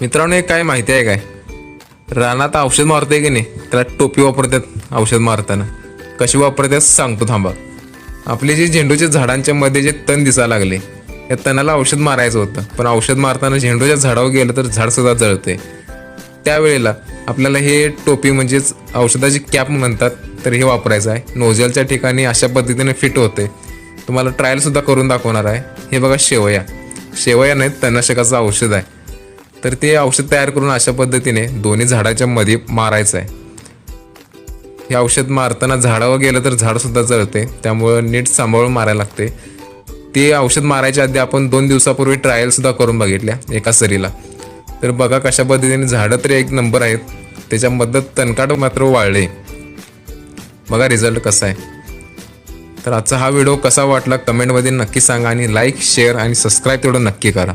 मित्रांनो एक काय माहिती आहे काय? रानात औषध मारतोय की नाही? त्याला टोपी वापरतात औषध मारताना. कशी वापरतात सांगतो थांबा. आपले जे झेंडूच्या झाडांच्या मध्ये जे तण दिसायला लागले या तणाला औषध मारायचं होतं. पण औषध मारताना झेंडूच्या झाडावर गेलं तर झाड सुद्धा जळते त्यावेळेला आपल्याला हे टोपी म्हणजेच औषधाची कॅप म्हणतात तर हे वापरायचं आहे. नोझलच्या ठिकाणी अशा पद्धतीने फिट होते. तुम्हाला ट्रायल सुद्धा करून दाखवणार आहे. हे बघा शेवया. शेवया नाही तणनाशकाचं औषध आहे. तर ते औषध तयार करून अशा पद्धतीने दोन्ही झाडाच्या मध्ये मारायचं आहे हे औषध मारताना झाडावर गेलं तर झाड सुद्धा जळते त्यामुळं नीट सांभाळून मारायला लागते. ते औषध मारायच्या आधी आपण दोन दिवसापूर्वी ट्रायल सुद्धा करून बघितल्या एका सरीला. तर बघा कशा पद्धतीने झाडं तरी एक नंबर आहेत त्याच्यामधलं तणकाट मात्र वाळले बघा रिझल्ट कसा आहे. तर आजचा हा व्हिडिओ कसा वाटला कमेंटमध्ये नक्की सांगा आणि लाईक शेअर आणि सबस्क्राईब तेवढं नक्की करा.